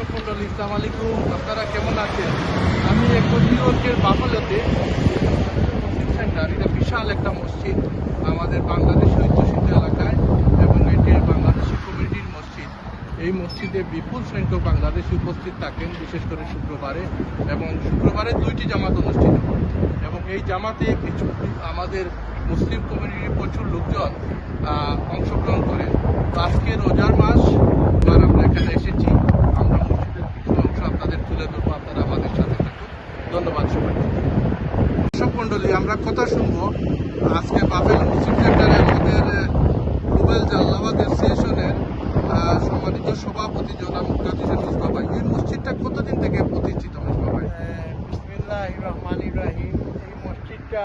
দর্শক মন্ডলী ইসলাম আলাইকুম। আপনারা কেমন আছেন? আমি এখন নিউ মসজিদ সেন্টার এটা বিশাল একটা মসজিদ আমাদের বাংলাদেশ ঐতিহ্যসিদ্ধ এলাকায় এবং এটি বাংলাদেশি কমিউনিটির মসজিদ। এই মসজিদে বিপুল সংখ্যক বাংলাদেশি উপস্থিত থাকেন, বিশেষ করে শুক্রবারে এবং শুক্রবারে দুইটি জামাত অনুষ্ঠিত হয়। এবং এই জামাতে কিছু আমাদের মুসলিম কমিউনিটির প্রচুর লোকজন অংশগ্রহণ করেন। আজকে রোজার মাস এবার আমরা এখানে এসেছি আমরা মসজিদের কিছু অংশ আপনাদের তুলে ধরবো আপনারা আমাদের সাথে থাকুন ধন্যবাদ সবাই দর্শক মন্ডলী আমরা কথা শুনব। আজকে বাফেল মুসলিম সেন্টারে আমাদের রুবেল জাল্লাবাদ অ্যাসোসিয়েশনের সম্মানিত সভাপতি জনাব মুক্তাদিস মিসবা ভাই এই মসজিদটা কতদিন থেকে প্রতিষ্ঠিত মিসবা ভাই বিসমিল্লাহ রহমান রাহিম। এই মসজিদটা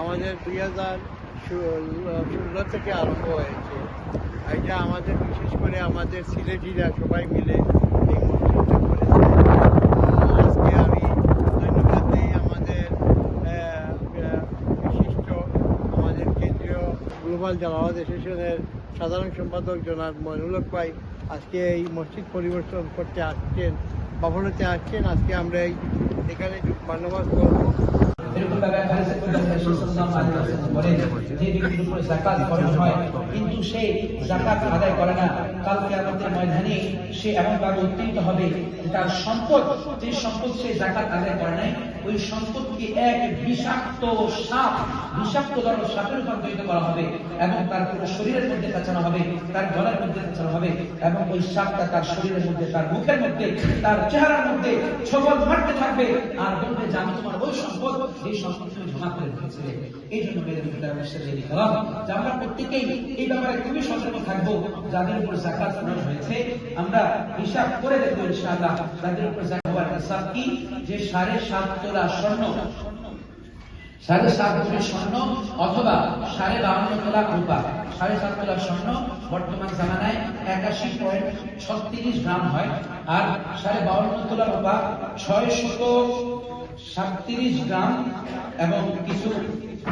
আমাদের দুই হাজার ষোলো থেকে আরম্ভ হয়েছে। এটা আমাদের, বিশেষ করে আমাদের সিলেটিরা সবাই মিলে এই মসজিদটা করেছে আজকে আমি ধন্যবাদ দিই আমাদের আহ, আহ, বিশিষ্ট আমাদের কেন্দ্রীয় গ্লোবাল জামাত অ্যাসোসিয়েশনের সাধারণ সম্পাদক জনাব মইনুল ভাই আজকে এই মসজিদ পরিবর্তন করতে আসছেন বাবনতে আসছেন। আজকে আমরা এই এখানে মান্যবাদ করব। কিন্তু সে যাকাত আদায় করে না। ময়দানে সে উত্তীর্ণ হবে তার সম্পদ, যে সম্পদ সে যাকাত আদায় করে নাই ওই সম্পদকে এক বিষাক্ত সাপ, বিষাক্ত ধরনের সাপে রূপান্তরিত করা হবে এবং তার পুরো শরীরের মধ্যে কাঁচানো হবে, তার গলার মধ্যে কাঁচানো হবে এবং ওই সাপটা তার শরীরের মধ্যে, তার মুখের মধ্যে, তার চেহারার মধ্যে ছবল মারতে থাকবে। আর বলবে, যে আমি তোমার ওই সম্পদ, এই সম্পদ তুমি জমা করে রেখেছিলে। এই জন্য যে আমরা প্রত্যেকেই এই ব্যাপারে খুবই সতর্ক থাকব। যাদের উপর জাকাত হয়েছে, আমরা হিসাব করে দেখব ইনশাআল্লাহ। যাদের উপর হিসাব কি যে সাড়ে সাত তোলা স্বর্ণ। সাড়ে সাত তোলা স্বর্ণ অথবা সাড়ে বাউন্ন তোলা রূপা সাড়ে সাত তোলা স্বর্ণ বর্তমান জামানায় একাশি পয়েন্ট ছত্রিশ গ্রাম হয় আর সাড়ে বাউন্ন তোলা রূপা ছয় শত সাতত্রিশ গ্রাম এবং কিছু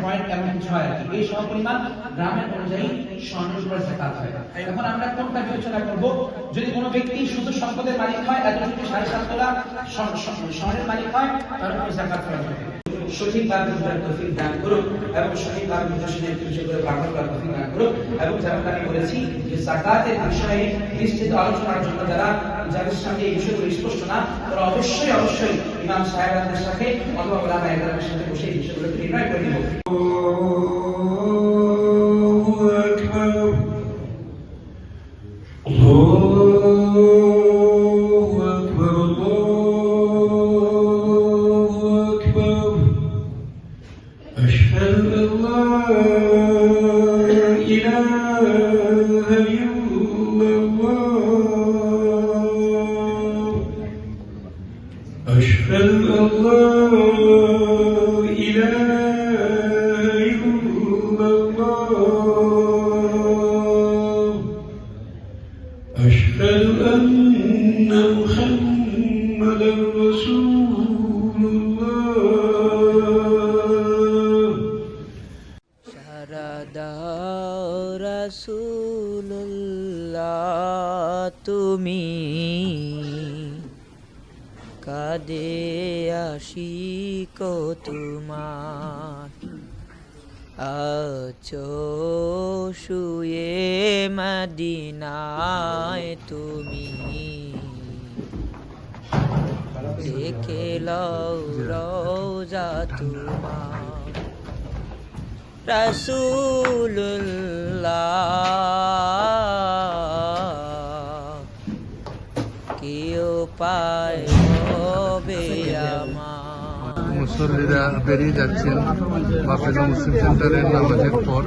পয়েন্ট এমন কিছু হয় আর কি। এই সমপরিমাণ গ্রামের অনুযায়ী স্বর্ণের উপর জাকাত হয়। এখন আমরা কোনটা বিবেচনা করব? যদি কোনো ব্যক্তি শুধু সম্পদের মালিক হয় এত সাড়ে সাত তোলা স্বর্ণের মালিক হয়, তার জাকাত করা সঠিক ভাবে বোঝার তফিক দান করুক এবং সঠিক ভাবে বোঝা সেটাকে বুঝে করে পালন করার তফিক দান করুক এবং যেমন আমি বলেছি যে জাকাতের বিষয়ে বিস্তৃত আলোচনার জন্য যারা যাদের সাথে এই বিষয়গুলো স্পষ্ট না, তারা অবশ্যই অবশ্যই ইমাম সাহেবদের সাথে অথবা ওলামা একরামের সাথে বসে এই বিষয়গুলোকে নির্ণয় করে নিব। Oh هدي কাদে আশিক তোমার। আছো শুয়ে মদিনায় তুমি। দেখে রোজা তোমার। রাসূলুল্লাহ কি উপায় হবে আমার মুসল্লিরা বেরিয়ে যাচ্ছেন। বাফেলো মুসলিম সেন্টারের নামাজের পর।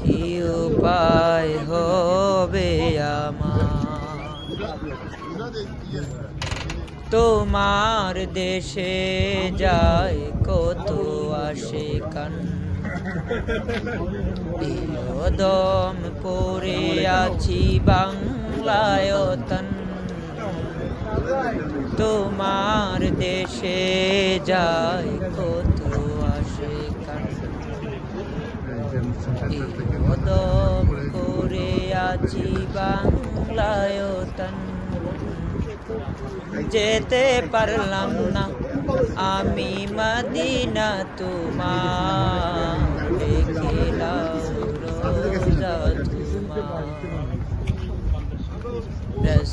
কি উপায় হবে তোমার দেশে যায় কত আসে কান দম পড়ে আছি বাংলায় তন তোমার দেশে যায় কত আসে করে আছি বাংলায়তন যেতে পারলাম না আমি মদিনা তোমার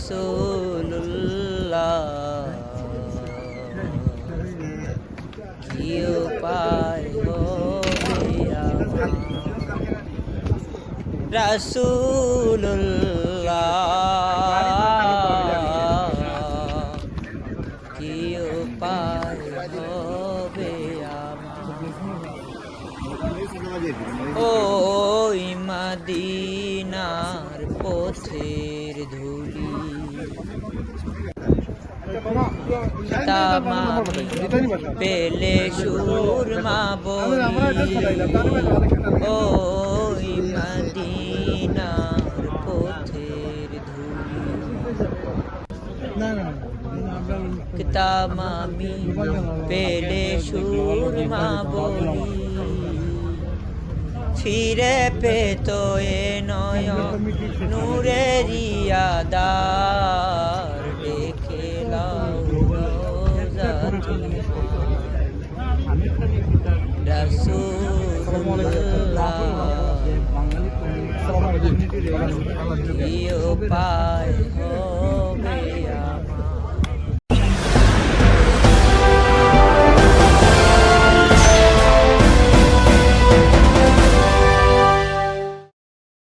রসুল্লাহ কি উপায় হবে রসুল্লাহ কি উপায় হবে আমার ওই মদিনার পথের ধুলি তামামি পেলে সুরমা বলি ওই মদিনার পথের ধুলি। তামামি পেলে সুরমা বলি ফিরে পেতো এ নয় নূরের আদার দেখে লাও রোজা রসুল্লাহ